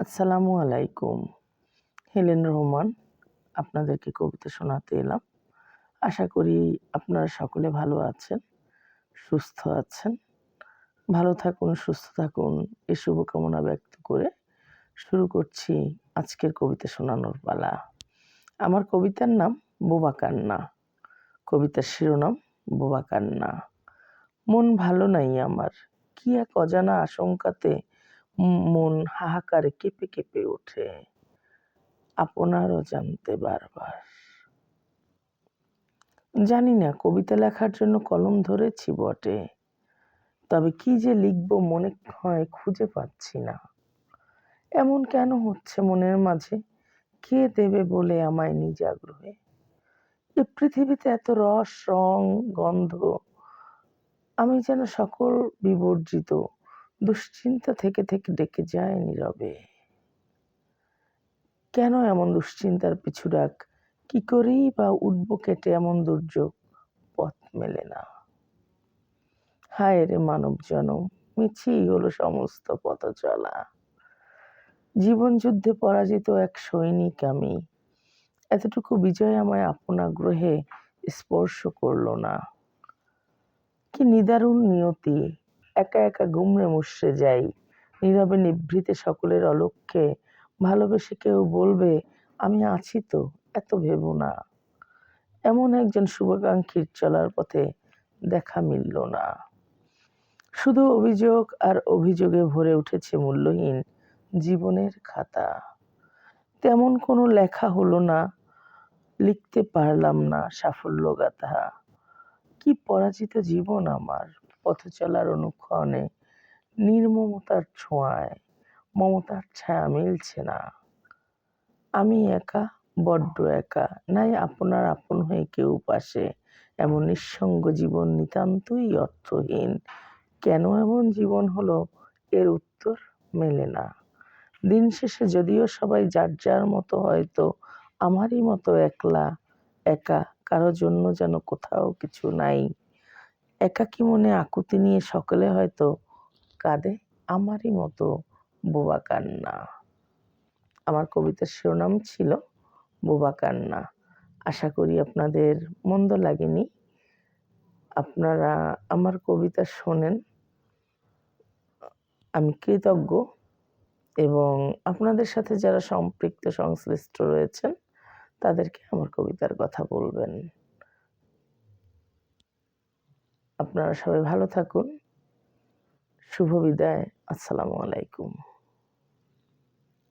আসসালামু আলাইকুম। হেলেন রহমান, আপনাদেরকে কবিতা শোনাতে এলাম। আশা করি আপনারা সকলে ভালো আছেন, সুস্থ আছেন। ভালো থাকুন, সুস্থ থাকুন। এ শুভকামনা ব্যক্ত করে শুরু করছি আজকের কবিতা শোনানোর পালা। আমার কবিতার নাম বোবা কান্না। কবিতার শিরোনাম বোবা কান্না। মন ভালো নাই আমার। কি এক অজানা আশঙ্কাতে মন হাহাকারে কেঁপে কেঁপে ওঠে। আপনারও জানতে বারবার। জানি না, কবিতা লেখার জন্য কলম ধরেছি বটে। তবে কি যে লিখব মনে হয় খুঁজে পাচ্ছি না। এমন কেন হচ্ছে মনের মাঝে? কে দেবে বলে আমায় নিজ আগ্রহে? এ পৃথিবীতে এত রস, রং, গন্ধ, আমি যেন সকল বিবর্জিত। দুশ্চিন্তা থেকে থেকে ডেকে যায় নীরবে। কেন এমন দুশ্চিন্তার পিছু ডাক কি করেই বা উঠবো কেটে এমন দুর্যোগ? পথ মেলে না। হায় রে মানব জনম, মিছেই হলো সমস্ত পথ চলা জীবন যুদ্ধে পরাজিত এক সৈনিক আমি। এতটুকু বিজয় আমায় আপন আগ্রহে স্পর্শ করল না। কি নিদারুণ নিয়তি একা একা গুমড়ে মুশড়ে যাই। নীরবে নিভৃতে সকলের অলক্ষ্যে ভালোবেসে কেউ বলবে, আমি আছি তো, এত ভেবো না। এমন একজন শুভাকাঙ্ক্ষীর চলার পথে দেখা মিলল না। শুধু অভিযোগ আর অভিযোগে ভরে উঠেছে মূল্যহীন জীবনের খাতা। তেমন কোনো লেখা হলো না, লিখতে পারলাম না সাফল্য গাথা কি পরাজিত জীবন আমার। পথ চলার অনুক্ষণে নির্মমতার ছোঁয়ায়, মমতার ছায়া মিলছে না। আমি একা, বড্ড একা, নাই আপনার আপন হয়ে কেউ পাশে। এমন নিঃসঙ্গ জীবন নিতান্তই অর্থহীন। কেন এমন জীবন হলো? এর উত্তর মেলে না। দিন শেষে যদিও সবাই যার যার মতো হয়তো আমারই মতো একলা, একা, কারও জন্য যেন কোথাও কিছু নাই। একাকী মনে আকুতি নিয়ে সকলে হয়তো কাঁদে, আমারই মতো বোবা কান্না। আমার কবিতার শিরোনাম ছিল বোবা কান্না। আশা করি আপনাদের মন্দ লাগেনি। আপনারা আমার কবিতা শোনেন, আমি কৃতজ্ঞ এবং আপনাদের সাথে যারা সম্পৃক্ত সংশ্লিষ্ট রয়েছেন, তাদেরকে আমার কবিতার কথা বলবেন। আপনারা সবাই ভালো থাকুন। শুভ বিদায়। আসসালামু আলাইকুম।